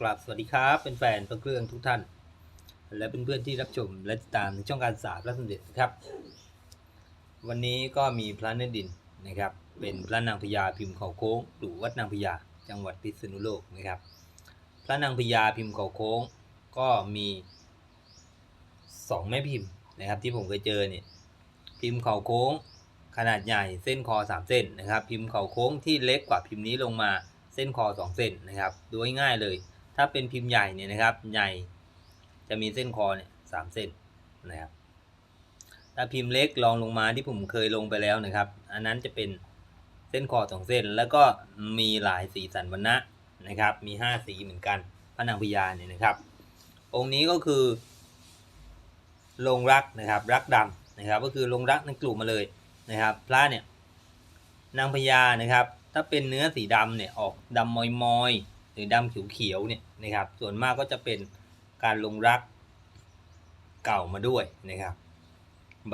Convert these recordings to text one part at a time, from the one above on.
กราบสวัสดีครับเป็นแฟนพระเครื่องทุกท่าน และเป็นเพื่อนๆที่รับชมและติดตามช่องการศาสตร์พระสมเด็จนะครับ วันนี้ก็มีพระเนดินนะครับ เป็นพระนางพญาพิมพ์เขาโค้งหรือวัดนางพญาจังหวัดพิษณุโลกนะครับ พระนางพญาพิมพ์เขาโค้งก็มีสองแม่พิมพ์นะครับ ที่ผมเคยเจอเนี่ยพิมพ์เขาโค้งขนาดใหญ่เส้นคอ 3 เส้นนะครับ พิมพ์เขาโค้งที่เล็กกว่าพิมพ์นี้ลงมาเส้นคอ 2 เส้นนะครับดูง่ายๆเลย ถ้าเป็นพิมพ์ใหญ่เนี่ยนะครับ ใหญ่จะมีเส้นคอเนี่ยสามเส้นนะครับถ้าพิมพ์เล็กลองลงมาที่ผมเคยลงไปแล้วนะครับ อันนั้นจะเป็นเส้นคอสองเส้น แล้วก็มีหลายสีสันวรรณะนะครับ มี5สีเหมือนกันพระนางพญาเนี่ยนะครับ องค์นี้ก็คือ ลงรักนะครับรักดำนะครับ ก็คือลงรักในกลุ่มมาเลยนะครับ พระเนี่ยนางพญานะครับ ถ้าเป็นเนื้อสีดำเนี่ยออกดำมอยๆ รือดำเขียวๆเนี่ยนะครับ ส่วนมากก็จะเป็นการลงรักเก่ามาด้วยนะครับ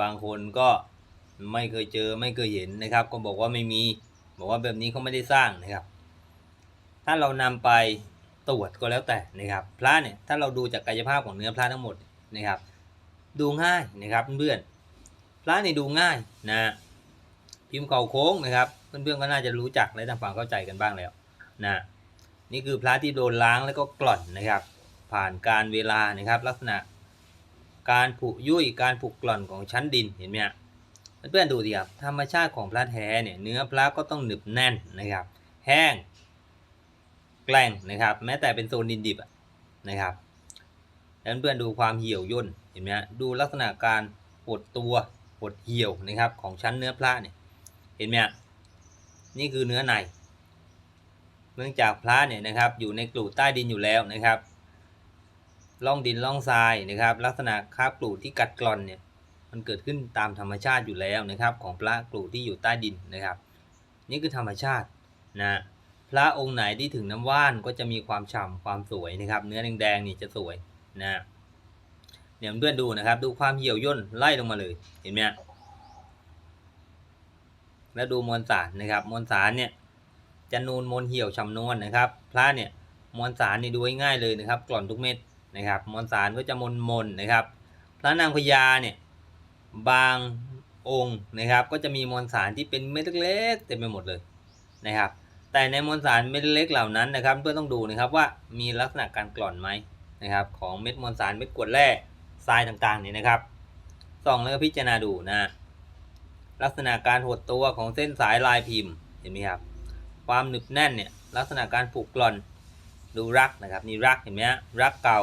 บางคนก็ไม่เคยเจอไม่เคยเห็นนะครับ ก็บอกว่าไม่มีบอกว่าแบบนี้เขาไม่ได้สร้างนะครับ ถ้าเรานำไปตรวจก็แล้วแต่นะครับ พระเนี่ยถ้าเราดูจากกายภาพของเนื้อพระทั้งหมดนะครับ ดูง่ายนะครับเพื่อนพระเนี่ยดูง่ายนะพิมพ์เก่าโค้งนะครับ เพื่อนๆก็น่าจะรู้จักและทำความเข้าใจกันบ้างแล้วนะ นี่คือพระที่โดนล้างแล้วก็กล่อนนะครับ ผ่านการเวลานะครับ ลักษณะการผุยุ่ยการผุกร่อนของชั้นดินเห็นไหมฮะเพื่อนๆดูดิครับธรรมชาติของพระแท้เนี่ยเนื้อพระก็ต้องหนึบแน่นนะครับ แห้งแกล้งนะครับ แม้แต่เป็นโซนดินดิบนะครับแล้วเพื่อนๆดูความเหี่ยวย่นเห็นไหมฮะดูลักษณะการปวดตัวปวดเหี่ยวนะครับของชั้นเนื้อพระเนี่ยเห็นไหมฮะนี่คือเนื้อใน เนื่องจากพระเนี่ยนะครับอยู่ในกลุ่ใต้ดินอยู่แล้วนะครับล่องดินล่องทรายนะครับ ลักษณะคาบกรูดที่กัดกร่อนเนี่ยมันเกิดขึ้นตามธรรมชาติอยู่แล้วนะครับ ของพระกรูดที่อยู่ใต้ดินนะครับ นี่คือธรรมชาตินะพระองค์ไหนที่ถึงน้ำว่านก็จะมีความฉ่ำความสวยนะครับ เนื้อแดงๆนี่จะสวยนะเดี๋ยวเพื่อนดูนะครับ ดูความเหี่ยวย่นไล่ลงมาเลยเห็นไหมแล้วดูมวลสารนะครับ มวลสารเนี่ย จะนูนมนเหี่ยวฉ่ำนวลนะครับพระเนี่ยมวลสารนี่ดูง่ายเลยนะครับ กล่อนทุกเม็ดนะครับมวลสารก็จะมนมนนะครับ พระนางพญาเนี่ยบางองค์นะครับ ก็จะมีมวลสารที่เป็นเม็ดเล็กๆเต็มไปหมดเลยนะครับ แต่ในมวลสารเม็ดเล็กเหล่านั้นนะครับเพื่อนต้องดูนะครับว่ามีลักษณะการกร่อนไหมนะครับ ของเม็ดมวลสารเม็ดกรวดแร่ทรายต่างๆนี่นะครับส่องแล้วก็พิจารณาดูนะลักษณะการหดตัวของเส้นสายลายพิมพ์เห็นไหมครับ ความหนึบแน่นเนี่ยลักษณะการผูกกร่อนดูรักนะครับนี่รักเห็นไหมฮะรักเก่า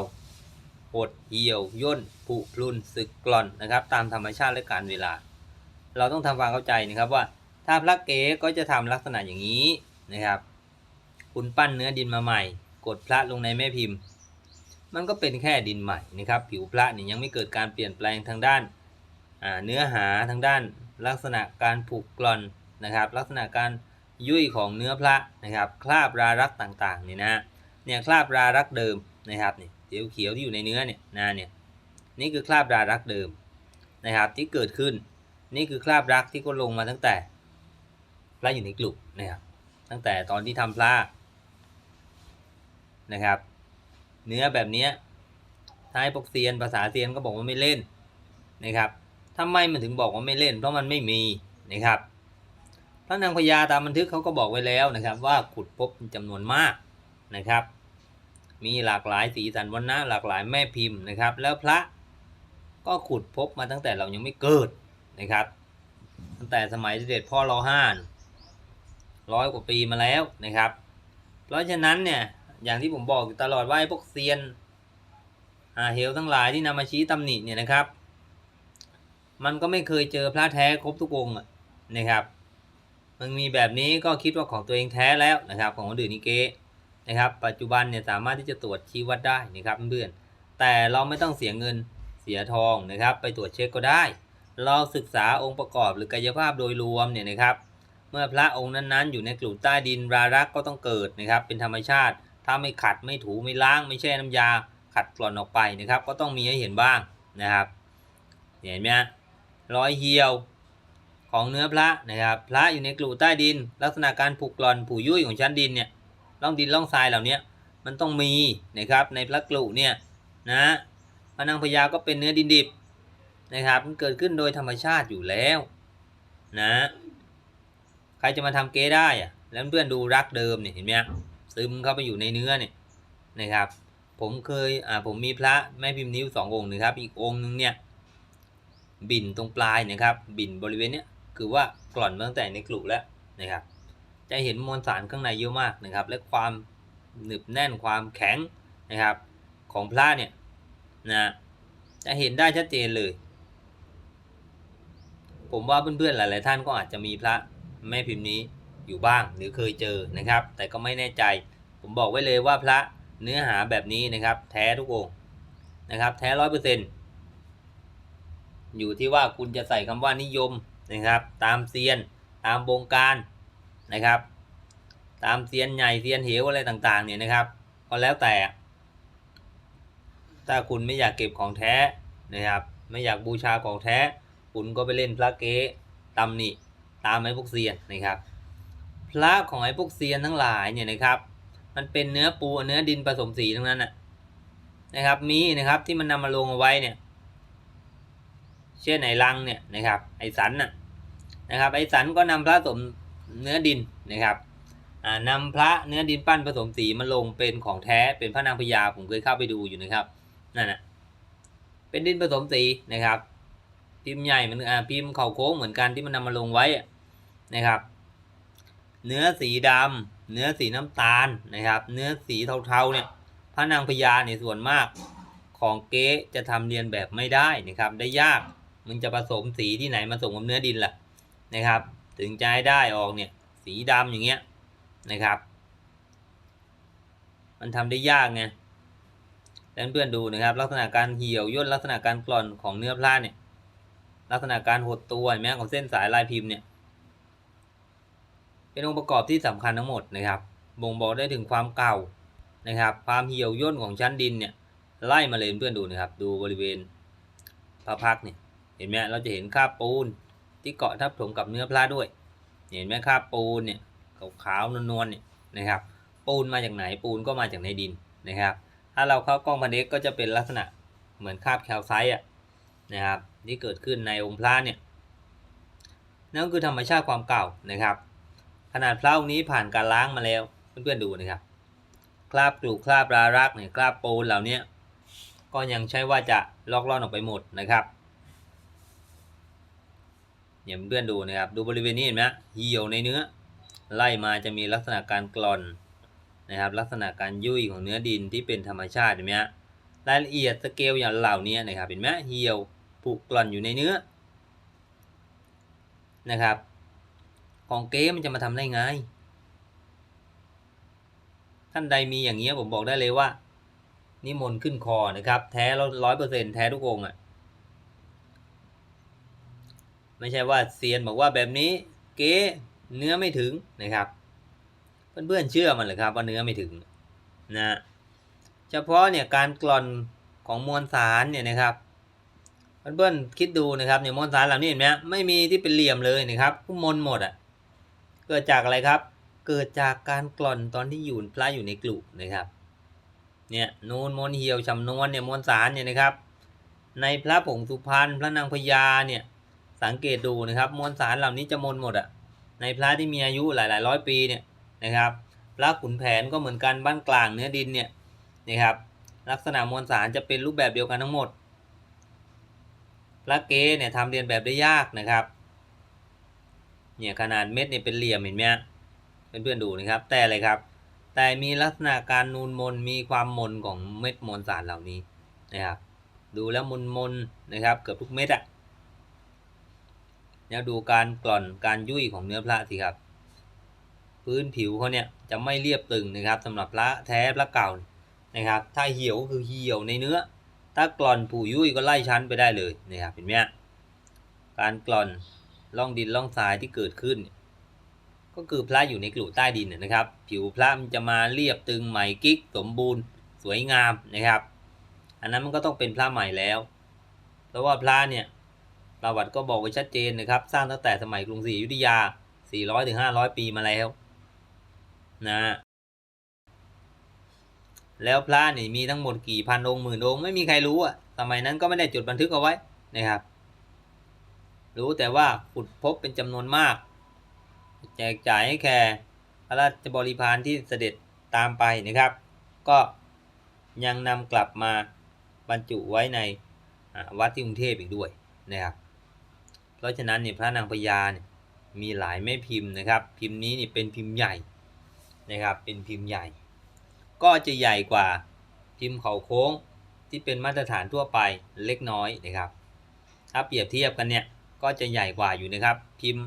หดเหี่ยวย่นผุพลุนสึกกร่อนนะครับ ตามธรรมชาติและการเวลา เราต้องทำความเข้าใจนะครับว่าถ้าพระเก๋ก็จะทำลักษณะอย่างนี้นะครับ คุณปั้นเนื้อดินมาใหม่ กดพระลงในแม่พิมพ์ มันก็เป็นแค่ดินใหม่นะครับ ผิวพระนี่ยังไม่เกิดการเปลี่ยนแปลงทางด้านเนื้อหาทางด้านลักษณะการผูกกร่อนนะครับ ลักษณะการ ยุ่ยของเนื้อพระนะครับ คราบรารักต่างๆเนี่ยนะเนี่ยคราบรารักเดิมนะครับเนี่เขียวเขียวที่อยู่ในเนื้อเนี่ยนาเนี่ยนี่คือคราบรารักเดิมนะครับ ที่เกิดขึ้น นี่คือคราบรักที่ก็ลงมาตั้งแต่พระอยู่ในกลุ่มนะครับตั้งแต่ตอนที่ทำพระนะครับ เนื้อแบบนี้ท้ายปกเซียนภาษาเซียนก็บอกว่าไม่เล่นนะครับทำไมมันถึงบอกว่าไม่เล่น เพราะมันไม่มีนะครับ พระนางพญาตามบันทึกเขาก็บอกไว้แล้วนะครับ ว่าขุดพบเป็นจำนวนมากนะครับ มีหลากหลายสีสันวรรณะหลากหลายแม่พิมพ์นะครับ แล้วพระก็ขุดพบมาตั้งแต่เรายังไม่เกิดนะครับ ตั้งแต่สมัยเสด็จพ่อรอห้าร้อยกว่าปีมาแล้วนะครับ เพราะฉะนั้นเนี่ยอย่างที่ผมบอกตลอดว่าไอ้พวกเซียนอาเฮลทั้งหลายที่นำมาชี้ตำหนิเนี่ยนะครับ มันก็ไม่เคยเจอพระแท้ครบทุกองค์อะนะครับ มันมีแบบนี้ก็คิดว่าของตัวเองแท้แล้วนะครับ ของคนอื่นนี่เก๊นะครับ ปัจจุบันเนี่ยสามารถที่จะตรวจชี้วัดได้นะครับเพื่อนๆแต่เราไม่ต้องเสียเงินเสียทองนะครับ ไปตรวจเช็คก็ได้ เราศึกษาองค์ประกอบหรือกายภาพโดยรวมเนี่ยนะครับ เมื่อพระองค์นั้นๆ อยู่ในกลุ่มใต้ดินรารักก็ต้องเกิดนะครับ เป็นธรรมชาติ ถ้าไม่ขัดไม่ถูไม่ล้าง ไม่แช่น้ำยา ขัดกร่อนออกไปนะครับ ก็ต้องมีให้เห็นบ้างนะครับ เห็นไหมฮะรอยเหี่ยว ของเนื้อพระนะครับพระอยู่ในกลุ่ใต้ดิน ลักษณะการผุกร่อนผุยุ่ยของชั้นดินเนี่ยร่องดินร่องทรายเหล่านี้มันต้องมีนะครับในพระกลุเนี่ยนะพระนางพญาก็เป็นเนื้อดินดิบนะครับมันเกิดขึ้นโดยธรรมชาติอยู่แล้วนะใครจะมาทำเก๊ได้อะแล้วเพื่อนดูรักเดิมเนี่ยเห็นไหมซึมเข้าไปอยู่ในเนื้อเนี่ยนะครับ ผมเคยอ่าผมมีพระแม่พิมพ์นิ้วสององค์นะครับ อีกองค์นึงเนี่ย บิ่นตรงปลายนะครับ บิ่นบริเวณเนี้ย คือว่ากร่อนตั้งแต่ในกลุ่แล้วนะครับ จะเห็นมวลสารข้างในเยอะมากนะครับ และความหนึบแน่นความแข็งนะครับ ของพระเนี่ยนะจะเห็นได้ชัดเจนเลย ผมว่าเพื่อนๆหลาย ๆ ท่านก็อาจจะมีพระแม่พิมพ์นี้อยู่บ้างหรือเคยเจอนะครับ แต่ก็ไม่แน่ใจ ผมบอกไว้เลยว่าพระเนื้อหาแบบนี้นะครับ แท้ทุกองนะครับ แท้ร้อยเปอร์เซ็นต์อยู่ที่ว่าคุณจะใส่คำว่านิยม นะครับ ตามเซียนตามวงการนะครับ ตามเซียนใหญ่เซียนเหวอะไรต่างๆเนี่ยนะครับก็แล้วแต่ ถ้าคุณไม่อยากเก็บของแท้นะครับ ไม่อยากบูชาของแท้ คุณก็ไปเล่นพระเก๊ตำหนิตามไอ้พวกเซียนนะครับ พระของไอ้พวกเซียนทั้งหลายเนี่ยนะครับ มันเป็นเนื้อปูเนื้อดินผสมสีทั้งนั้นนะนะครับ มีนะครับที่มันนำมาลงเอาไว้เนี่ย เช่นไอ้ลังเนี่ยนะครับไอ้สันน่ะนะครับไอ้สันก็นำพระสมเนื้อดินนะครับอ่านำพระเนื้อดินปั้นผสมสีมาลงเป็นของแท้เป็นพระนางพญาผมเคยเข้าไปดูอยู่นะครับนั่นนะเป็นดินผสมสีนะครับ พิมพ์ใหญ่เหมันอ่าพิมพ์เข่าโค้งเหมือนกันที่มันนำมาลงไว้นะครับ เนื้อสีดำเนื้อสีน้ำตาลนะครับ เนื้อสีเทาๆเนี่ยพระนางพญาเนี่ยส่วนมากของเก๊จะทำเรียนแบบไม่ได้นะครับได้ยาก มันจะผสมสีที่ไหนมาส่งกับเนื้อดินล่ะนะครับ ถึงจะให้ได้ออกเนี่ย สีดำอย่างเงี้ยนะครับ มันทำได้ยากไงแล้วเพื่อนดูนะครับ ลักษณะการเหี่ยวย่นลักษณะการกร่อนของเนื้อพลาเนี่ย ลักษณะการหดตัวเห็นไหมของเส้นสายลายพิมพ์เนี่ย เป็นองค์ประกอบที่สำคัญทั้งหมดนะครับ บ่งบอกได้ถึงความเก่านะครับ ความเหี่ยวย่นของชั้นดินเนี่ยไล่มาเลยเพื่อนดูนะครับ ดูบริเวณพระพักเนี่ย ห็นไหมเราจะเห็นคราบปูนที่เกาะทับถมกับเนื้อพระด้วย เห็นไหมคราบปูนเนี่ยขาวๆนวลๆเนี่ยนะครับ ปูนมาจากไหนปูนก็มาจากในดินนะครับ ถ้าเราเข้ากล้องพันเอ็กก็จะเป็นลักษณะเหมือนคราบแคลไซต์อะนะครับที่เกิดขึ้นในองค์พระเนี่ยนั่นคือธรรมชาติความเก่านะครับ ขนาดพระองค์นี้ผ่านการล้างมาแล้วเพื่อนๆดูนะครับ คราบกลูคราบรารักเนี่ยคราบปูนเหล่านี้ก็ยังใช่ว่าจะลอกล่อนออกไปหมดนะครับ เนี่ยเพื่อนดูนะครับ ดูบริเวณนี้เห็นไหมเหี่ยวในเนื้อ ไล่มาจะมีลักษณะการกร่อนนะครับ ลักษณะการยุ่ยของเนื้อดินที่เป็นธรรมชาติเห็นไหมรายละเอียดสเกลอย่างเหล่านี้นะครับเห็นไหมเหี่ยวผุกร่อนอยู่ในเนื้อนะครับ ของเก๊มันจะมาทำได้ไงท่านใดมีอย่างเงี้ยผมบอกได้เลยว่านิมนต์ขึ้นคอนะครับ แท้ร้อยเปอร์เซ็นแท้ทุกองค์อะ ไม่ใช่ว่าเซียนบอกว่าแบบนี้เก๊เนื้อไม่ถึงนะครับ เพื่อนๆเชื่อมันเลยครับว่าเนื้อไม่ถึงนะเฉพาะเนี่ยการกร่อนของมวลสารเนี่ยนะครับเพื่อนๆคิดดูนะครับเนี่ยมวลสารเหล่านี้เห็นไหมไม่มีที่เป็นเหลี่ยมเลยนะครับมนหมดอะเกิดจากอะไรครับ เกิดจากการกร่อนตอนที่อยู่พระอยู่ในกลุ่นะครับเนี่ยนูนมนเหี่ยวชำนวนเนี่ยมวลสารเนี่ยนะครับ ในพระผงสุพรรณพระนางพญาเนี่ย สังเกตดูนะครับ มวลสารเหล่านี้จะมนหมดอะในพระที่มีอายุหลาย ๆ ร้อยปีเนี่ยนะครับพระขุนแผนก็เหมือนกันบ้านกลางเนื้อดินเนี่ยนะครับลักษณะมวลสารจะเป็นรูปแบบเดียวกันทั้งหมดพระเกเนี่ยทำเรียนแบบได้ยากนะครับเนี่ยขนาดเม็ดเนี่ยเป็นเหลี่ยมเห็นไหมเพื่อนๆดูนะครับ แต่อะไรครับ แต่มีลักษณะการนูนมนมีความมนของเม็ดมวลสารเหล่านี้นะครับดูแล้วมนมนนะครับเกือบทุกเม็ดอะ แล้วดูการกร่อนการยุ่ยของเนื้อพระสิครับ พื้นผิวเขาเนี่ยจะไม่เรียบตึงนะครับสำหรับพระแท้พระเก่านะครับ ถ้าเหี่ยวก็คือเหี่ยวในเนื้อ ถ้ากร่อนผุยุ่ยก็ไล่ชั้นไปได้เลยนะครับเห็นไหมการกร่อนล่องดินล่องทรายที่เกิดขึ้น ก็คือพระอยู่ในกลุ่ใต้ดินนะครับ ผิวพระมันจะมาเรียบตึงใหม่กิ๊กสมบูรณ์ สวยงามนะครับ อันนั้นมันก็ต้องเป็นพระใหม่แล้ว เพราะว่าพระเนี่ย ประวัติก็บอกไว้ชัดเจนนะครับ สร้างตั้งแต่สมัยกรุงศรีอยุธยา 400-500 ปีมาแล้วนะแล้วพระนี่มีทั้งหมดกี่พันองค์หมื่นองค์ไม่มีใครรู้อะสมัยนั้นก็ไม่ได้จดบันทึกเอาไว้นะครับ รู้แต่ว่าขุดพบเป็นจำนวนมาก แจกจ่ายให้แก่พระราชบริพารที่เสด็จตามไปนะครับ ก็ยังนำกลับมาบรรจุไว้ในวัดที่กรุงเทพอีกด้วยนะครับ ราะฉะนั้นเนี่ยพระนางพญาเนี่ยมีหลายแม่พิมพ์นะครับ พิมพ์นี้นี่เป็นพิมพ์ใหญ่นะครับ เป็นพิมพ์ใหญ่ ก็จะใหญ่กว่าพิมพ์เขาโค้งที่เป็นมาตรฐานทั่วไปเล็กน้อยนะครับ ถ้าเปรียบเทียบกันเนี่ยก็จะใหญ่กว่าอยู่นะครับ พิมพ์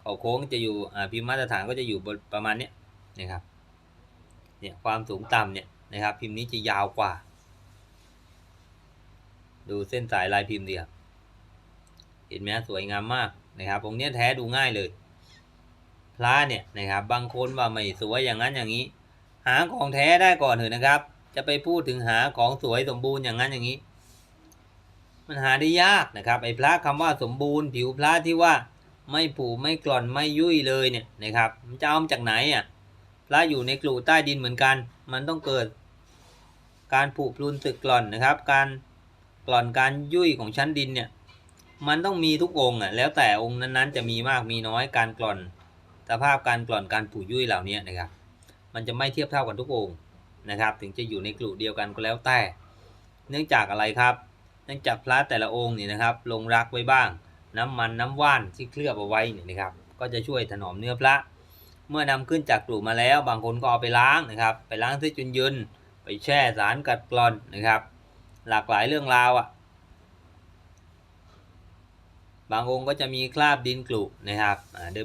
เขาโค้งจะอยู่พิมพ์มาตรฐานก็จะอยู่ประมาณเนี้ยนะครับเนี่ยความสูงต่ำเนี่ยนะครับ พิมพ์นี้จะยาวกว่า ดูเส้นสายลายพิมพ์ดีครับ เห็นไหมสวยงามมากนะครับองค์นี้แท้ดูง่ายเลยพระเนี่ยนะครับบางคนว่าไม่สวยอย่างนั้นอย่างนี้ หาของแท้ได้ก่อนเถอะนะครับ จะไปพูดถึงหาของสวยสมบูรณ์อย่างนั้นอย่างนี้ มันหาได้ยากนะครับไอ้พระคำว่าสมบูรณ์ ผิวพระที่ว่าไม่ผุไม่กร่อนไม่ยุ่ยเลยเนี่ยนะครับมันจะเอามาจากไหนอะพระอยู่ในกลุ่ใต้ดินเหมือนกัน มันต้องเกิด การผุพรุนสึกกร่อนนะครับ การกร่อนการยุ่ยของชั้นดินเนี่ย มันต้องมีทุกองค์อะแล้วแต่องค์นั้นๆ จะมีมากมีน้อยการกร่อนสภาพการกร่อนการผุยุ่ยเหล่านี้นะครับ มันจะไม่เทียบเท่ากันทุกองค์นะครับ ถึงจะอยู่ในกลุ่มเดียวกันก็แล้วแต่ เนื่องจากอะไรครับ เนื่องจากพระแต่ละองค์นี่นะครับ ลงรักไว้บ้าง น้ำมันน้ำว่านที่เคลือบเอาไว้นี่นะครับ ก็จะช่วยถนอมเนื้อพระ เมื่อนำขึ้นจากกลุ่มาแล้ว บางคนก็เอาไปล้างนะครับ ไปล้างที่จุนยืนไปแช่สารกัดกร่อนนะครับ หลากหลายเรื่องราวอะ บางองค์ก็จะมีคราบดินกลุ่นะครับ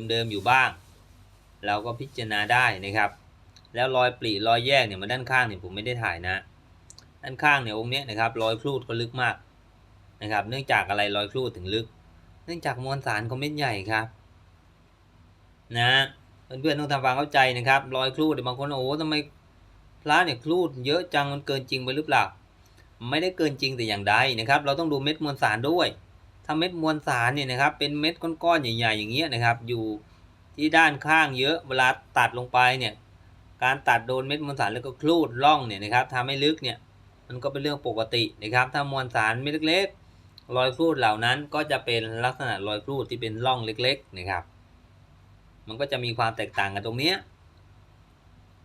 เดิมๆอยู่บ้าง เราก็พิจารณาได้นะครับ แล้วรอยปลีรอยแยกเนี่ยมาด้านข้างเนี่ยผมไม่ได้ถ่ายนะ ด้านข้างเนี่ยองค์เนี้ยนะครับรอยครูดก็ลึกมากนะครับ เนื่องจากอะไรรอยครูดถึงลึก เนื่องจากมวลสารเขาเม็ดใหญ่ครับ นะเพื่อนๆต้องทำความเข้าใจนะครับ รอยครูดเนี่ยบางคนโอ้โหทำไมพระเนี่ยครูดเยอะจังมันเกินจริงไปหรือเปล่า ไม่ได้เกินจริงแต่อย่างใดนะครับ เราต้องดูเม็ดมวลสารด้วย ถ้าเม็ดมวลสารเนี่ยนะครับเป็นเม็ดก้อนๆใหญ่ๆอย่างเงี้ยนะครับ อยู่ที่ด้านข้างเยอะเวลาตัดลงไปเนี่ยการตัดโดนเม็ดมวลสารแล้วก็คลูดร่องเนี่ยนะครับทำให้ลึกเนี่ยมันก็เป็นเรื่องปกตินะครับ ถ้ามวลสารเม็ดเล็กๆรอยครูดเหล่านั้นก็จะเป็นลักษณะรอยครูดที่เป็นร่องเล็กๆนะครับ มันก็จะมีความแตกต่างกันตรงเนี้ย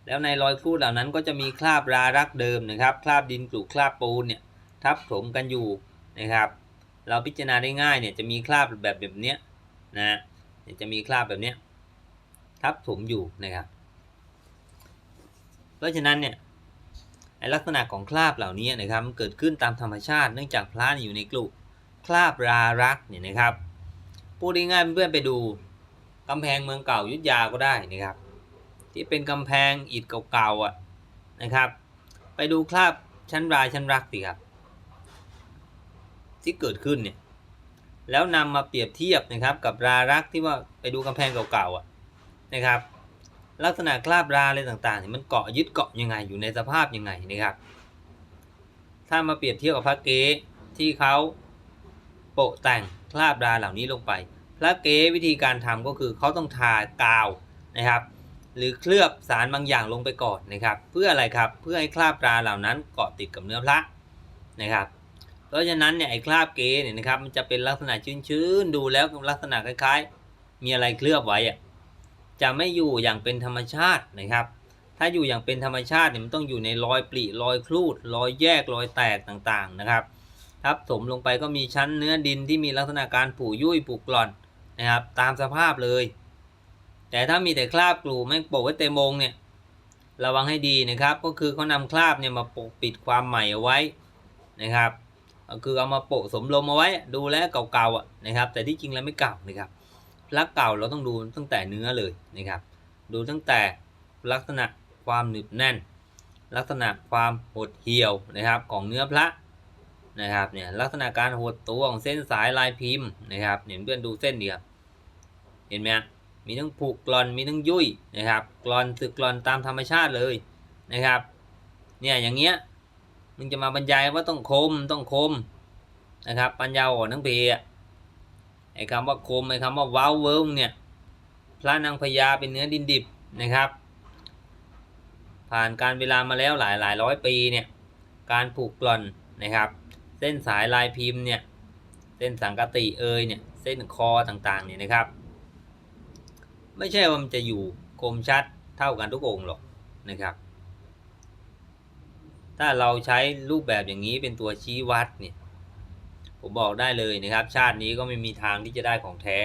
แล้วในรอยครูดเหล่านั้นก็จะมีคราบรารักเดิมนะครับ คราบดินกลุ่คราบปูนเนี่ยทับถมกันอยู่นะครับ เราพิจารณาได้ง่ายเนี่ยจะมีคราบแบบแบบเนี้ยนะเนี่ยจะมีคราบแบบเนี้ยทับถมอยู่นะครับ เพราะฉะนั้นเนี่ยลักษณะของคราบเหล่านี้นะครับมันเกิดขึ้นตามธรรมชาติ เนื่องจากพระเนี่ยอยู่ในกลุ่มคราบรารักเนี่ยนะครับพูดง่ายๆเพื่อนไปดูกำแพงเมืองเก่ายุทธยาก็ได้นะครับ ที่เป็นกำแพงอิฐเก่าๆอะนะครับ ไปดูคราบชั้นราชั้นรักสิครับ ที่เกิดขึ้นเนี่ยแล้วนำมาเปรียบเทียบนะครับกับรารักที่ว่าไปดูกำแพงเก่าๆอะนะครับ ลักษณะคราบราอะไรต่างๆเนี่ยมันเกาะยึดเกาะยังไงอยู่ในสภาพยังไงนะครับ ถ้ามาเปรียบเทียบกับพระเก๊ที่เขาโปะแต่งคราบราเหล่านี้ลงไป พระเก๊วิธีการทำก็คือเขาต้องทากาวนะครับ หรือเคลือบสารบางอย่างลงไปก่อนนะครับ เพื่ออะไรครับเพื่อให้คราบราเหล่านั้นเกาะติดกับเนื้อพระนะครับ เพราะฉะนั้นเนี่ยไอ้คราบเกเนี่ยนะครับมันจะเป็นลักษณะชื้นๆดูแล้วลักษณะคล้ายๆ มีอะไรเคลือบไว้อะจะไม่อยู่อย่างเป็นธรรมชาตินะครับ ถ้าอยู่อย่างเป็นธรรมชาติเนี่ยมันต้องอยู่ในรอยปริรอยครูดรอยแยกรอยแตกต่างๆนะครับทับถมลงไปก็มีชั้นเนื้อดินที่มีลักษณะการผุยุ่ยผุกร่อนนะครับ ตามสภาพเลย แต่ถ้ามีแต่คราบกลูไม่โปะไว้เต็มองเนี่ยระวังให้ดีนะครับ ก็คือเขานำคราบเนี่ยมาปกปิดความใหม่เอาไว้นะครับ คือเอามาโปะสมลมเอาไว้ ดูแลเก่าๆอะนะครับ แต่ที่จริงแล้วไม่เก่านะครับพระเก่าเราต้องดูตั้งแต่เนื้อเลยนะครับ ดูตั้งแต่ลักษณะความหนึบแน่น ลักษณะความหดเหี่ยวนะครับของเนื้อพระนะครับเนี่ยลักษณะการหดตัวของเส้นสายลายพิมพ์นะครับเนี่ยเพื่อนดูเส้นดีครับเห็นไหมมีทั้งผุกกลอนมีทั้งยุ่ยนะครับกลอนสึกกลอนตามธรรมชาติเลยนะครับเนี่ยอย่างเงี้ย มึงจะมาบรรยายว่าต้องคมต้องคมนะครับ ปัญญาอ่อนทั้งเพอะไอ้คำว่าคมไอ้คำว่าว้าวเวิร์งเนี่ยพระนางพญาเป็นเนื้อดินดิบนะครับ ผ่านการเวลามาแล้วหลายหลายร้อยปีเนี่ยการผูกกร่อนนะครับ เส้นสายลายพิมพ์เนี่ยเส้นสังกติเอยเนี่ยเส้นคอต่างๆเนี่ยนะครับ ไม่ใช่ว่ามันจะอยู่คมชัดเท่ากันทุกองค์หรอกนะครับ ถ้าเราใช้รูปแบบอย่างนี้เป็นตัวชี้วัดเนี่ย ผมบอกได้เลยนะครับ ชาตินี้ก็ไม่มีทางที่จะได้ของแท้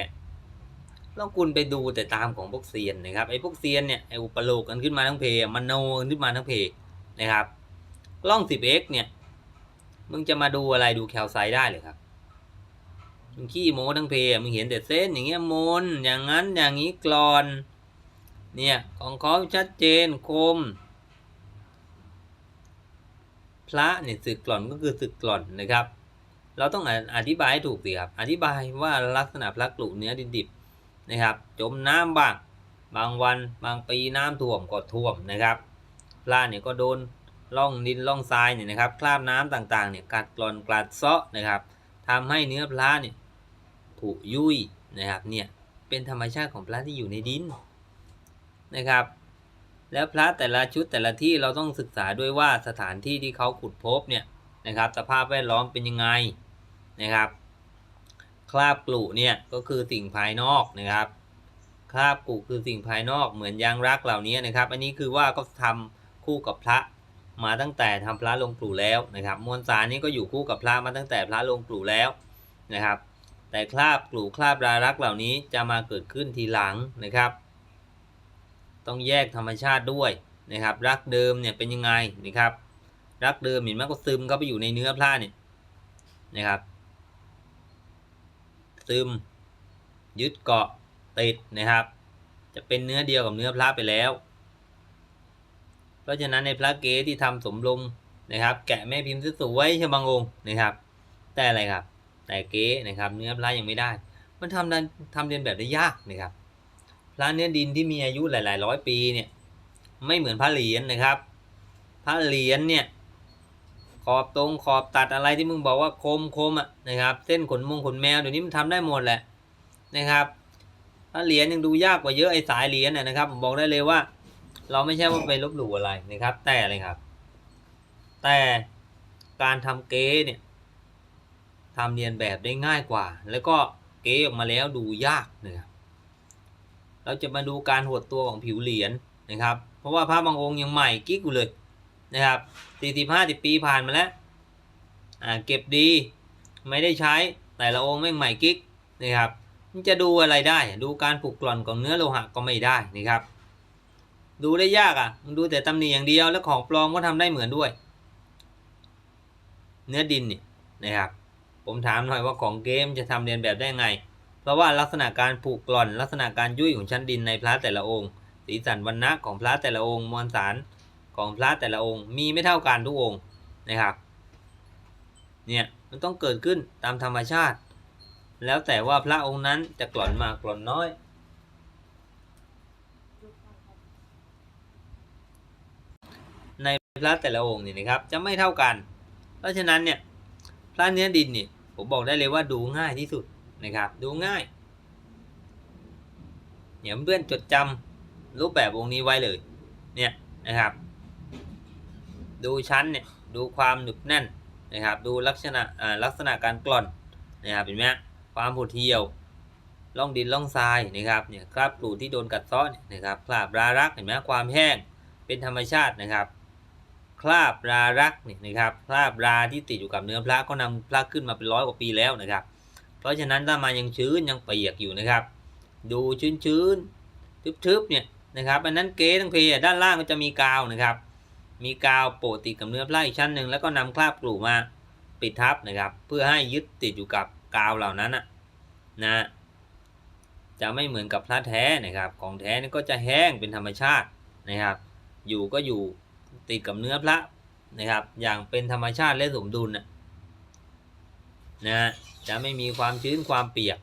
แล้วคุณไปดูแต่ตามของพวกเซียนนะครับไอ้พวกเซียนเนี่ยไอ้อุปโลกกันขึ้นมาทั้งเพยมันโนกันขึ้นมาทั้งเพยนะครับกล้อง 10x เนี่ย มึงจะมาดูอะไรดูแคลไซได้เลยครับมึงขี้โม้ทั้งเพยมึงเห็นแต่เส้นอย่างเงี้ยมนอย่างนั้นอย่างนี้กรอน เนี่ยของเขาชัดเจนคม พระเนี่ยสึกกล่อนก็คือสึกกล่อนนะครับ เราต้องอธิบายให้ถูกสิครับ อธิบายว่าลักษณะพระกลุเนื้อดินดิบนะครับ จมน้ำบ้าง บางวันบางปีน้ำท่วมก็ท่วมนะครับ พระเนี่ยก็โดนล่องดินล่องทรายเนี่ยนะครับ คราบน้ำต่างๆเนี่ยกัดกร่อนกลัดเซาะนะครับทำให้เนื้อพระเนี่ยผุยุ่ยนะครับเนี่ยเป็นธรรมชาติของพระที่อยู่ในดินนะครับ แล้วพระแต่ละชุดแต่ละที่เราต้องศึกษาด้วยว่าสถานที่ที่เขาขุดพบเนี่ยนะครับสภาพแวดล้อมเป็นยังไงนะครับคราบกลุเนี่ยก็คือสิ่งภายนอกนะครับคราบกลุคือสิ่งภายนอกเหมือนยางรักเหล่านี้นะครับ อันนี้คือว่าก็ทำคู่กับพระมาตั้งแต่ทำพระลงกลุแล้วนะครับ มวลสารนี้ก็อยู่คู่กับพระมาตั้งแต่พระลงกลุแล้วนะครับ แต่คราบกลุคราบรารักเหล่านี้จะมาเกิดขึ้นทีหลังนะครับ ต้องแยกธรรมชาติด้วยนะครับ รักเดิมเนี่ยเป็นยังไงนะครับ รักเดิมเห็นไหมก็ซึมเข้าไปอยู่ในเนื้อพระเนี่ยนะครับ ซึม ยึดเกาะติดนะครับ จะเป็นเนื้อเดียวกับเนื้อพระไปแล้ว เพราะฉะนั้นในพระเกศที่ทำสมลงนะครับ แกะแม่พิมพ์สวยๆใช่บางองค์นะครับ แต่อะไรครับ แต่เก๊นะครับ เนื้อพระยังไม่ได้ มันทำดันทำเรียนแบบได้ยากนะครับ พระเนื้อดินที่มีอายุหลาย ๆ ร้อยปีเนี่ยไม่เหมือนพระเหรียญนะครับ พระเหรียญเนี่ยขอบตรงขอบตัดอะไรที่มึงบอกว่าคมคมอะนะครับ เส้นขนมงขนแมวเดี๋ยวนี้มันทำได้หมดแหละนะครับพระเหรียญยังดูยากกว่าเยอะไอ้สายเหรียญน่ะนะครับผมบอกได้เลยว่า เราไม่ใช่ว่าไปลบหลู่อะไรนะครับ แต่อะไรครับ แต่การทำเก๊เนี่ยทำเรียนแบบได้ง่ายกว่า แล้วก็เก๊ออกมาแล้วดูยากนะครับ เราจะมาดูการหดตัวของผิวเหรียญนะครับ เพราะว่าพระบางองค์ยังใหม่กิ๊กอยู่เลยนะครับสี่สิบห้าสิบปีผ่านมาแล้วอ่าเก็บดีไม่ได้ใช้แต่ละองค์ไม่ใหม่กิ๊กนะครับมันจะดูอะไรได้ดูการผูกกร่อนของเนื้อโลหะก็ไม่ได้นะครับ ดูได้ยากอะมันดูแต่ตำหนิอย่างเดียวแล้วของปลอมก็ทำได้เหมือนด้วย เนื้อดินนี่นะครับ ผมถามหน่อยว่าของเกมจะทำเรียนแบบได้ไง ราะว่าลักษณะการผูกร่อน ลักษณะการยุ่ยของชั้นดินในพระแต่ละองค์ สีสันวรรณะของพระแต่ละองค์ มวลสารของพระแต่ละองค์ มีไม่เท่ากันทุกองค์นะครับ เนี่ยมันต้องเกิดขึ้นตามธรรมชาติ แล้วแต่ว่าพระองค์นั้นจะกล่อนมากกล่อนน้อยในพระแต่ละองค์นี่นะครับ จะไม่เท่ากัน เพราะฉะนั้นเนี่ยพระเนื้อดินเนี่ยผมบอกได้เลยว่าดูง่ายที่สุด นะครับ ดูง่ายเนี่ยเพื่อนจดจำรูปแบบองนี้ไว้เลย เนี่ยนะครับ ดูชั้นเนี่ย ดูความหนึบแน่นนะครับ ดูลักษณะลักษณะการกล่อนนะครับเห็นไหมความหดเหี่ยวล่องดินล่องทรายนะครับเนี่ยคราบกรูดที่โดนกัดเซ้อนยนะครับคราบรารักเห็นไหมความแห้งเป็นธรรมชาตินะครับ คราบรารักเนี่ยนะครับคราบราที่ติดอยู่กับเนื้อพระก็นำพระขึ้นมาเป็นร้อยกว่าปีแล้วนะครับ เพราะฉะนั้นถ้ามายังชื้นยังเปียกอยู่นะครับ ดูชื้นชื้นๆทึบๆเนี่ยนะครับอันนั้นเก๊ทั้งเพยด้านล่างก็จะมีกาวนะครับ มีกาวโปะติดกับเนื้อพระอีกชั้นหนึ่งแล้วก็นำคราบกลูมาปิดทับนะครับ เพื่อให้ยึดติดอยู่กับกาวเหล่านั้นนะนะจะไม่เหมือนกับพระแท้นะครับ ของแท้นี่ก็จะแห้งเป็นธรรมชาตินะครับ อยู่ก็อยู่ติดกับเนื้อพระนะครับ อย่างเป็นธรรมชาติและสมดุลนะ นะ จะไม่มีความชื้นความเปียก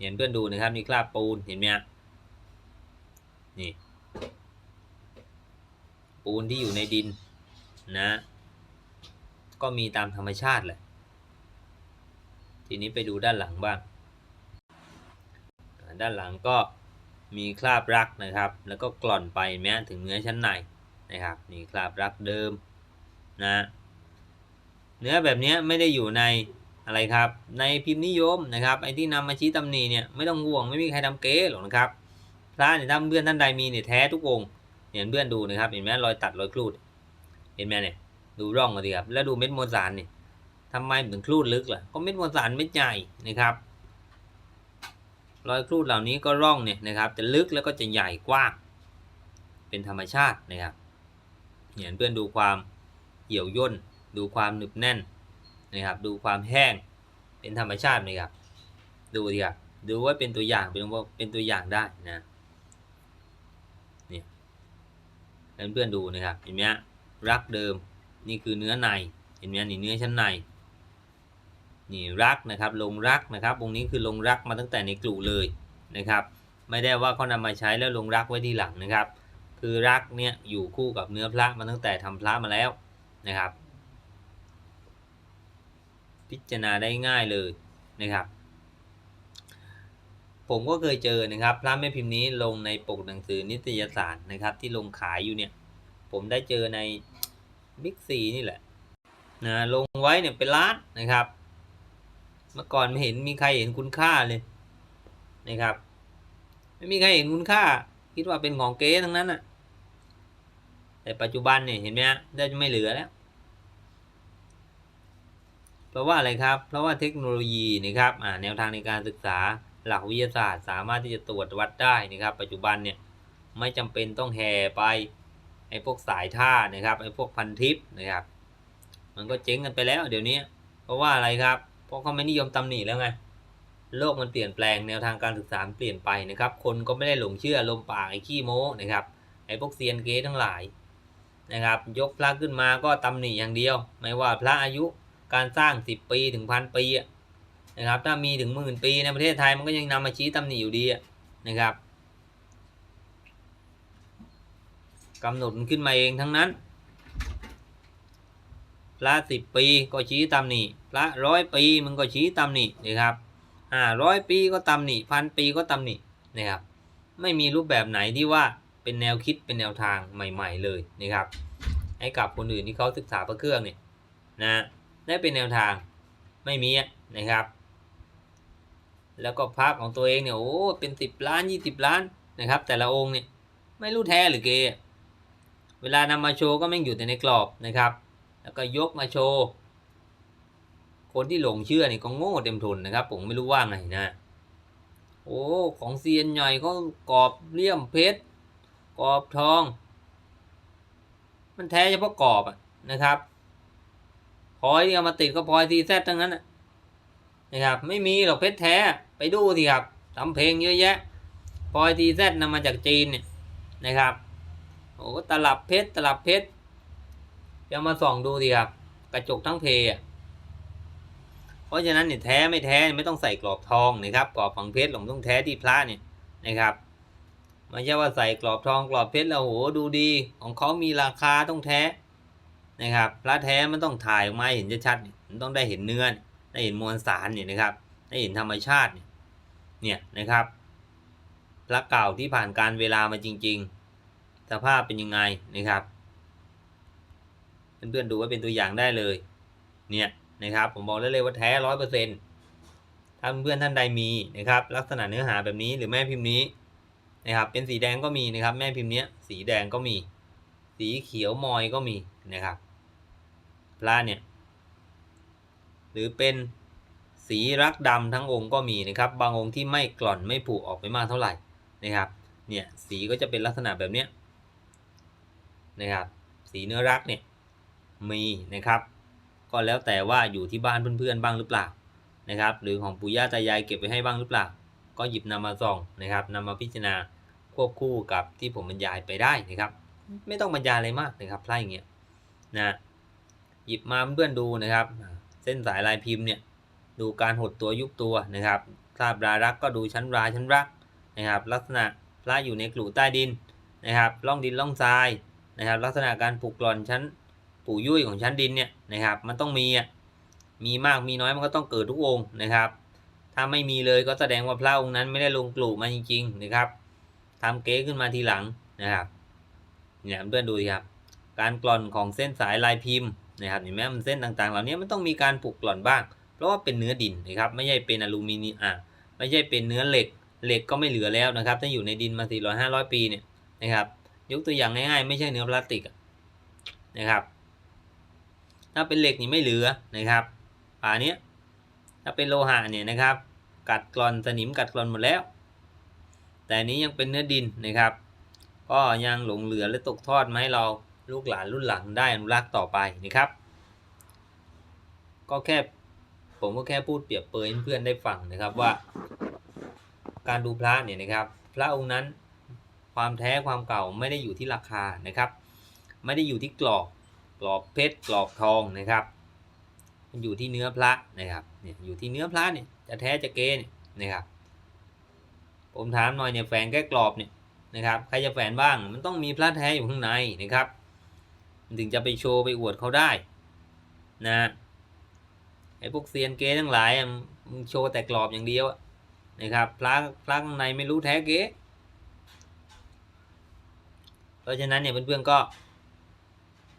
เห็นเพื่อนดูนะครับนี่คราบปูนเห็นไหมนี่ ปูนที่อยู่ในดินนะ ก็มีตามธรรมชาติแหละ ทีนี้ไปดูด้านหลังบ้าง ด้านหลังก็มีคราบรักนะครับ แล้วก็กล่อนไปแม้ถึงเนื้อชั้นในนะครับนี่คราบรักเดิมนะ เนื้อแบบนี้ไม่ได้อยู่ใน อะไรครับ ในพิมพ์นิยมนะครับไอ้ที่นำมาชี้ตำหนิเนี่ยไม่ต้องห่วงไม่มีใครทำเก๊หรอกนะครับพระเนี่ยถ้าเพื่อนท่านใดมีเนี่ยแท้ทุกองค์เนี่ยเพื่อนดูนะครับเห็นไหมรอยตัดรอยครูด เห็นไหมเนี่ยดูร่องมาดิครับแล้วดูเม็ดมวลสารเนี่ยทำไมถึงครูดลึกล่ะก็เม็ดมวลสารเม็ดใหญ่นะครับ รอยครูดเหล่านี้ก็ร่องเนี่ยนะครับ จะลึกแล้วก็จะใหญ่กว้างเป็นธรรมชาตินะครับเนี่ยเพื่อนดูความเหี่ยวย่นดูความหนึบแน่น นะครับ ดูความแห้งเป็นธรรมชาติไหมครับ ดูดิครับดูว่าเป็นตัวอย่างเป็นว่าเป็นตัวอย่างได้นะเนี่ยเพื่อนๆดูนะครับเห็นไหมรักเดิมนี่คือเนื้อในเห็นไหมนี่เนื้อชั้นในนี่รักนะครับลงรักนะครับวงนี้คือลงรักมาตั้งแต่ในกลุ่เลยนะครับ ไม่ได้ว่าเขานำมาใช้แล้วลงรักไว้ทีหลังนะครับ คือรักเนี่ยอยู่คู่กับเนื้อพระมาตั้งแต่ทำพระมาแล้วนะครับ พิจารณาได้ง่ายเลยนะครับ ผมก็เคยเจอนะครับพระแม่พิมพ์นี้ลงในปกหนังสือนิตยสารนะครับ ที่ลงขายอยู่เนี่ย ผมได้เจอในบิ๊กซีนี่แหละนะลงไว้เนี่ยเป็นล้านนะครับ เมื่อก่อนไม่เห็นมีใครเห็นคุณค่าเลยนะครับ ไม่มีใครเห็นคุณค่า คิดว่าเป็นของเก๊ทั้งนั้นน่ะแต่ปัจจุบันเนี่ยเห็นไหมฮะได้ไม่เหลือแล้ว ราะว่าอะไรครับ เพราะว่าเทคโนโลยีนะครับแนวทางในการศึกษาหลักวิทยาศาสตร์ สามารถที่จะตรวจวัดได้นะครับ ปัจจุบันเนี่ยไม่จำเป็นต้องแห่ไปไอ้พวกสายท่านะครับไอ้พวกพันทิปนะครับ มันก็เจ๊งกันไปแล้ว เดี๋ยวนี้ เพราะว่าอะไรครับ เพราะเขาไม่นิยมตำหนิแล้วไงโลกมันเปลี่ยนแปลงแนวทางการศึกษาเปลี่ยนไปนะครับ คนก็ไม่ได้หลงเชื่อลมปากไอ้ขี้โม้นะครับไอ้พวกเซียนเก๊ทั้งหลายนะครับ ยกพระขึ้นมาก็ตำหนิอย่างเดียว ไม่ว่าพระอายุ การสร้าง 10 ปีถึงพันปีนะครับถ้ามีถึงหมื่นปีในประเทศไทยมันก็ยังนำมาชี้ตำหนิอยู่ดีนะครับกำหนดมันขึ้นมาเองทั้งนั้นพระสิบปีก็ชี้ตำหนิพระร้อยปีมึงก็ชี้ตำหนินะครับอ่าร้อยปีก็ตำหนิพันปีก็ตำหนินะครับ ไม่มีรูปแบบไหนที่ว่าเป็นแนวคิดเป็นแนวทางใหม่ ๆ เลยนะครับ ให้กับคนอื่นที่เขาศึกษาพระเครื่องเนี่ยนะ ได้เป็นแนวทางไม่มีนะครับ แล้วก็พระของตัวเองเนี่ยโอ้เป็นสิบล้านยี่สิบล้านนะครับ แต่ละองค์เนี่ยไม่รู้แท้หรือเกเวลานำมาโชว์ก็ไม่งอยู่แต่ในกรอบนะครับ แล้วก็ยกมาโชว์คนที่หลงเชื่อนี่ก็โง่เต็มทนนะครับ ผมไม่รู้ว่าไงนะ โอ้ของเซียนใหญ่ก็กรอบเลี่ยมเพชรกรอบทอง มันแท้เฉพาะกรอบนะครับ พลอยที่เอามาติดก็พลอยทีแซทั้งนั้นนะนะครับ ไม่มีหรอกเพชรแท้ไปดูสิครับทำเพลงเยอะแยะพลอยทีแซนำมาจากจีนเนี่ยนะครับโอ้ตลับเพชรตลับเพชรเดี๋ยวมาส่องดูดิครับ กระจกทั้งเพอะเพราะฉะนั้นเนี่ยแท้ไม่แท้ไม่ต้องใส่กรอบทองนะครับกรอบฝังเพชรหลงต้องแท้ที่พระเนี่ยนะครับไม่ใช่ว่าใส่กรอบทองกรอบเพชรแล้วโหดูดี ของเขามีราคาต้องแท้ นะครับพระแท้มันต้องถ่ายออกมาเห็นชัดๆมันต้องได้เห็นเนื้อได้เห็นมวลสารเนี่ยนะครับ ได้เห็นธรรมชาติเนี่ยเนี่ยนะครับพระเก่าที่ผ่านการเวลามาจริง ๆ สภาพเป็นยังไงนะครับเพื่อนๆดูไว้เป็นตัวอย่างได้เลยเนี่ยนะครับ ผมบอกได้เลยว่าแท้ร้อยเปอร์เซ็นต์ถ้าเพื่อนๆท่านใดมีนะครับ ลักษณะเนื้อหาแบบนี้หรือแม่พิมพ์นี้นะครับ เป็นสีแดงก็มีนะครับ แม่พิมพ์เนี้ยสีแดงก็มี สีเขียวมอยก็มีนะครับ พระเนี่ย หรือเป็นสีรักดำทั้งองค์ก็มีนะครับ บางองค์ที่ไม่กร่อนไม่ผุออกไปมากเท่าไหร่นะครับ เนี่ยสีก็จะเป็นลักษณะแบบเนี้ยนะครับ สีเนื้อรักเนี่ยมีนะครับ ก็แล้วแต่ว่าอยู่ที่บ้านเพื่อนๆบ้างหรือเปล่านะครับ หรือของปู่ย่าตายายเก็บไว้ให้บ้างหรือเปล่า ก็หยิบนำมาส่องนะครับนำมาพิจารณาควบคู่กับที่ผมบรรยายไปได้นะครับ ไม่ต้องบรรยายอะไรมากนะครับไพ่อย่างเงี้ยนะ หยิบมาเพื่อนดูนะครับ เส้นสายลายพิมพ์เนี่ยดูการหดตัวยุบตัวนะครับคราบรารักก็ดูชั้นราชั้นรักนะครับ ลักษณะพระอยู่ในกลุ่ใต้ดินนะครับล่องดินล่องทรายนะครับ ลักษณะการปลูกกร่อนชั้นปู่ยุ่ยของชั้นดินเนี่ยนะครับ มันต้องมีอะมีมากมีน้อยมันก็ต้องเกิดทุกองนะครับ ถ้าไม่มีเลยก็แสดงว่าพระองค์นั้นไม่ได้ลงกลุ่มาจริงๆนะครับทำเก๊ขึ้นมาทีหลังนะครับเนี่ยเพื่อนดูครับ การกร่อนของเส้นสายลายพิมพ์ นะครับเห็นไหมมันเส้นต่างๆ เหล่านี้มันต้องมีการปลุกกร่อนบ้าง เพราะว่าเป็นเนื้อดินนะครับไม่ใช่เป็นอลูมิเนียมอะไม่ใช่เป็นเนื้อเหล็กเหล็กก็ไม่เหลือแล้วนะครับ ถ้าอยู่ในดินมา 400 500 ปีเนี่ยนะครับ ยกตัวอย่างง่ายๆ ไม่ใช่เนื้อพลาสติกนะครับ ถ้าเป็นเหล็กนี่ไม่เหลือนะครับป่านี้ถ้าเป็นโลหะเนี่ยนะครับ กัดกร่อนสนิมกัดกร่อนหมดแล้ว แต่อันนี้ยังเป็นเนื้อดินนะครับ ก็ยังหลงเหลือและตกทอดมาให้เรา ลูกหลานรุ่นหลังได้อนุรักษ์ต่อไปนะครับ ก็แค่ผมก็แค่พูดเปรียบเปรยเพื่อนได้ฟังนะครับว่า การดูพระเนี่ยนะครับ พระองค์นั้นความแท้ความเก่าไม่ได้อยู่ที่ราคานะครับ ไม่ได้อยู่ที่กรอบกรอบเพชรกรอบทองนะครับ มันอยู่ที่เนื้อพระนะครับเนี่ยอยู่ที่เนื้อพระเนี่ยจะแท้จะเกเนี่ยนะครับ ผมถามหน่อยเนี่ยแฝงแค่กรอบเนี่ยนะครับ ใครจะแฝงบ้าง มันต้องมีพระแท้อยู่ข้างในนะครับ ถึงจะไปโชว์ไปอวดเขาได้นะไอ้พวกเซียนเก๊ทั้งหลายมึงโชว์แต่กรอบอย่างเดียวนะครับพระพระข้างในไม่รู้แท้เก๊เพราะฉะนั้นเนี่ยเพื่อนๆก็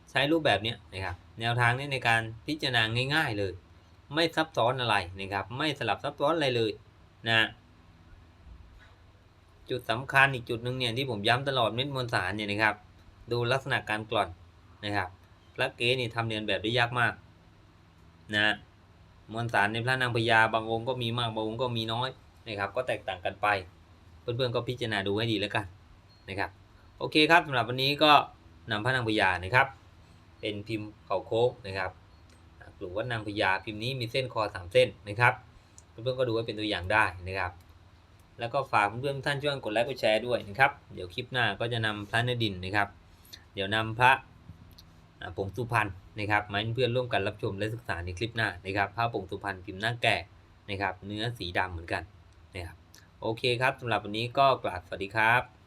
ใช้รูปแบบเนี้ยนะครับแนวทางนี้ในการพิจารณาง่าย ๆเลย ไม่ซับซ้อนอะไรนะครับ ไม่สลับซับซ้อนอะไรเลยนะจุดสำคัญอีกจุดหนึ่งเนี่ยที่ผมย้ำตลอดเม็ดมวลสารเนี่ยนะครับ ดูลักษณะการกร่อน นะครับพระเก๊นี่ทำเรียนแบบได้ยากมากนะมวลสารในพระนางพญาบางองค์ก็มีมากบางองค์ก็มีน้อยนะครับ ก็แตกต่างกันไป เพื่อนๆก็พิจารณาดูให้ดีแล้วกันนะครับโอเคครับสำหรับวันนี้ก็นำพระนางพญานะครับ เป็นพิมพ์เขาโค้งนะครับหรือว่านางพญาพิมพ์นี้มีเส้นคอสามเส้นนะครับเพื่อนๆก็ดูไว้เป็นตัวอย่างได้นะครับ แล้วก็ฝากเพื่อนๆท่านช่วยกดไลค์กดแชร์ด้วยนะครับ เดี๋ยวคลิปหน้าก็จะนำพระนดินนะครับ เดี๋ยวนำพระ ผงสุพรรณนะครับมาให้เพื่อนร่วมกันรับชมและศึกษาในคลิปหน้านะครับผ้าผงสุพรรณพิมพ์หน้าแก่นะครับ เนื้อสีดำเหมือนกันนะครับโอเคครับสำหรับวันนี้ก็กราบสวัสดีครับ